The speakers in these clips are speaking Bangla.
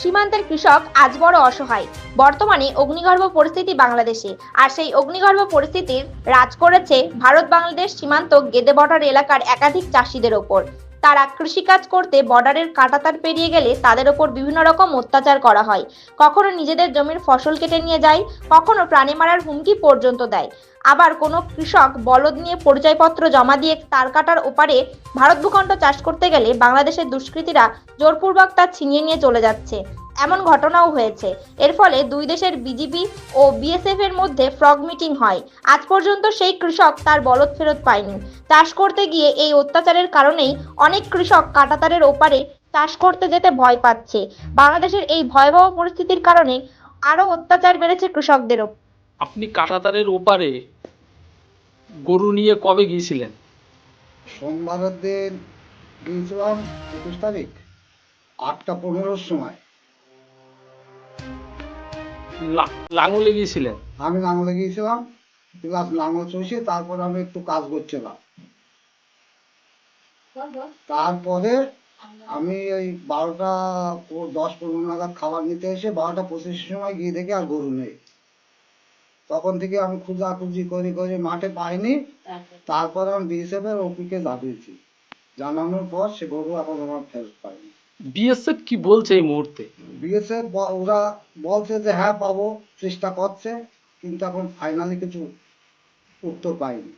সীমান্তের কৃষক আজ বড় অসহায়। বর্তমানে অগ্নিগর্ভ পরিস্থিতি বাংলাদেশে, আর সেই অগ্নিগর্ভ পরিস্থিতির রাজ করেছে ভারত বাংলাদেশ সীমান্ত গেদে বর্ডার এলাকার একাধিক চাষিদের ওপর। তারা কৃষিকাজ করতে বর্ডারের কাটাতার পেরিয়ে গেলে তাদের ওপর বিভিন্ন রকম অত্যাচার করা হয়। কখনো নিজেদের জমির ফসল কেটে নিয়ে যায়, কখনো প্রাণী মারার হুমকি পর্যন্ত দেয়। আবার কোনো কৃষক বলদ নিয়ে পরিচয়পত্র জমা দিয়ে তার কাটার ওপারে ভারত ভূখণ্ড চাষ করতে গেলে বাংলাদেশের দুষ্কৃতীরা জোরপূর্বক তা ছিনিয়ে নিয়ে চলে যাচ্ছে। এমন ঘটনাও হয়েছে। এর ফলে দুই দেশের বিজিবি ও বিএসএফ এর মধ্যে ফ্রগ মিটিং হয়। আজ পর্যন্ত সেই কৃষক তার বলদ ফেরত পায়নি। চাষ করতে গিয়ে এই অত্যাচারের কারণেই অনেক কৃষক কাটাতারের ওপারে চাষ করতে যেতে ভয় পাচ্ছে। বাংলাদেশের এই ভয়াবহ পরিস্থিতির কারণে আরও অত্যাচার বেড়েছে কৃষকদেরও। আপনি কাঁটাতারের ওপারে গরু নিয়ে কবে গিয়েছিলেন? সোমবারের দিন গিয়েছিলাম একুশ তারিখ আটটা পনেরোর সময়। লাঙলে গিয়েছিলেন? আমি লাঙলে গিয়েছিলাম প্লাস লাঙল চষে তারপর আমি একটু কাজ করছিলাম। তারপরে আমি ওই বারোটা দশ পনেরো নাগাদ খাবার নিতে এসে বারোটা পঁচিশের সময় গিয়ে দেখি আর গরু নেই। তখন থেকে আমি খুঁজাখুঁজি করে করে মাঠে পাইনি। তারপর আমি বিএসএফ এর ওপিকে জানিয়েছি। জানানোর পর সে গরু এখন আমার ফেরত পাইনি বিএসএফ কি বলছে এই মুহূর্তে? বিএসএফ ওরা বলছে যে হ্যাঁ পাবো চেষ্টা করছে কিন্তু এখন ফাইনালি কিছু উত্তর পাইনি।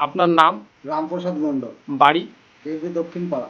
আপনার নাম? রামপ্রসাদ মন্ডল বাড়ি? দক্ষিণ পাড়া